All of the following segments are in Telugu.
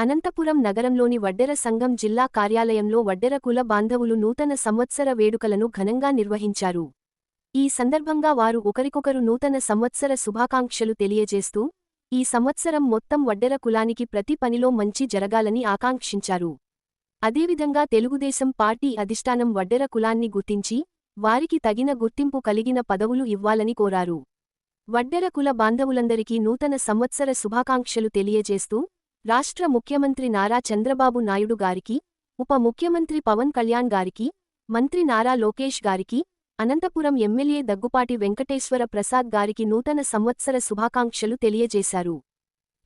అనంతపురం నగరంలోని వడ్డెర సంఘం జిల్లా కార్యాలయంలో వడ్డెర కుల బాంధవులు నూతన సంవత్సర వేడుకలను ఘనంగా నిర్వహించారు. ఈ సందర్భంగా వారు ఒకరికొకరు నూతన సంవత్సర శుభాకాంక్షలు తెలియజేస్తూ ఈ సంవత్సరం మొత్తం వడ్డెర కులానికి ప్రతి పనిలో మంచి జరగాలని ఆకాంక్షించారు. అదేవిధంగా తెలుగుదేశం పార్టీ అధిష్టానం వడ్డెర కులాన్ని గుర్తించి వారికి తగిన గుర్తింపు కలిగిన పదవులు ఇవ్వాలని కోరారు. వడ్డెర కుల బాంధవులందరికీ నూతన సంవత్సర శుభాకాంక్షలు తెలియజేస్తూ రాష్ట్ర ముఖ్యమంత్రి నారా చంద్రబాబు నాయుడు గారికి ఉప ముఖ్యమంత్రి పవన్ కళ్యాణ్ గారికి మంత్రి నారా లోకేష్ గారికి అనంతపురం ఎమ్మెల్యే దగ్గుపాటి వెంకటేశ్వర ప్రసాద్ గారికి నూతన సంవత్సర శుభాకాంక్షలు తెలియజేశారు.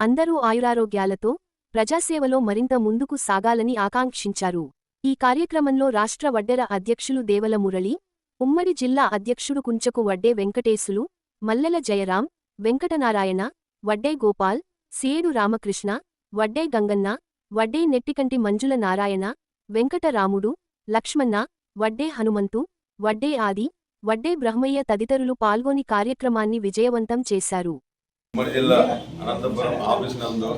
అందరూ ఆయురారోగ్యాలతో ప్రజాసేవలో మరింత ముందుకు సాగాలని ఆకాంక్షించారు. ఈ కార్యక్రమంలో రాష్ట్ర వడ్డెర అధ్యక్షులు దేవల మురళి ఉమ్మడి జిల్లా అధ్యక్షుడు కుంచకు వడ్డే వెంకటేశులు మల్లెల జయరాం వెంకటనారాయణ వడ్డే గోపాల్ సియేడు రామకృష్ణ వడ్డే గంగన్న వడ్డే నెట్టికంటి మంజుల నారాయణ వెంకటరాముడు లక్ష్మణ వడ్డే హనుమంతు వడ్డే ఆది వడ్డే బ్రహ్మయ్య తదితరులు పాల్గొని కార్యక్రమాన్ని విజయవంతం చేశారు. ఉమ్మడి జిల్లా అనంతపురం ఆఫీస్ నందు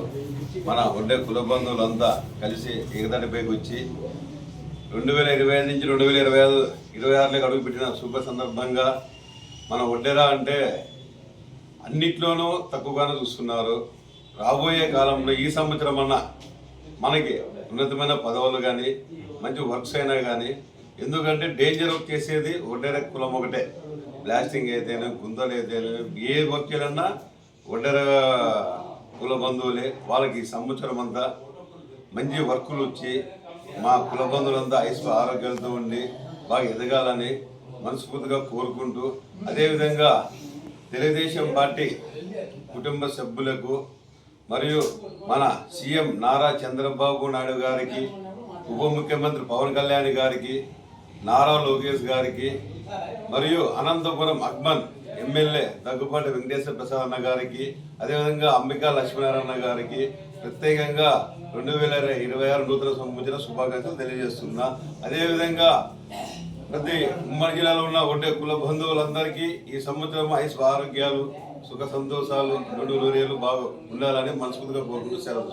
మన వడ్డే కుల బంధువులంతా కలిసి ఏకదాటిపైకి వచ్చి రెండు వేల ఇరవై ఐదు నుంచి రెండు వేల ఇరవై ఐదు ఇరవై ఆరులోకి అడుగుపెట్టిన శుభ సందర్భంగా మన వడ్డేరా అంటే అన్నిట్లోనూ తక్కువగానే చూస్తున్నారు. రాబోయే కాలంలో ఈ సంవత్సరం అన్న మనకి ఉన్నతమైన పదవులు కానీ మంచి వర్క్స్ అయినా కానీ ఎందుకంటే డేంజర్ వర్క్ చేసేది ఒడ్డెర కులం ఒకటే. బ్లాస్టింగ్ అయితేనే గుంతలు అయితేనే ఏ వర్క్ చేయాలన్నా ఒడ్డెర కుల బంధువులే. వాళ్ళకి ఈ సంవత్సరం అంతా మంచి వర్కులు వచ్చి మా కుల బంధువులంతా ఐస్ ఆరోగ్యాలతో ఉండి బాగా ఎదగాలని మనస్ఫూర్తిగా కోరుకుంటూ అదేవిధంగా తెలుగుదేశం పార్టీ కుటుంబ సభ్యులకు మరియు మన సీఎం నారా చంద్రబాబు నాయుడు గారికి ఉప ముఖ్యమంత్రి పవన్ కళ్యాణ్ గారికి నారా లోకేష్ గారికి మరియు అనంతపురం అక్మన్ ఎమ్మెల్యే దగ్గుపాటి వెంకటేశ్వర ప్రసాద్ అన్న గారికి అదేవిధంగా అంబికా లక్ష్మీనారాయణ గారికి ప్రత్యేకంగా రెండు వేల ఇరవై ఆరు నూతన సంబంధించిన శుభాకాంక్షలు తెలియజేస్తున్నా. అదేవిధంగా ప్రతి ఉమ్మడి జిల్లాలో ఉన్న ఒడ్డే కుల బంధువులందరికీ ఈ సంవత్సరం ఐశ్వ ఆరోగ్యాలు సుఖ సంతోషాలు రెండు నూరేళ్ళు బాగా ఉండాలని మనస్ఫూర్తిగా కోరుకుంటూ సెలవు.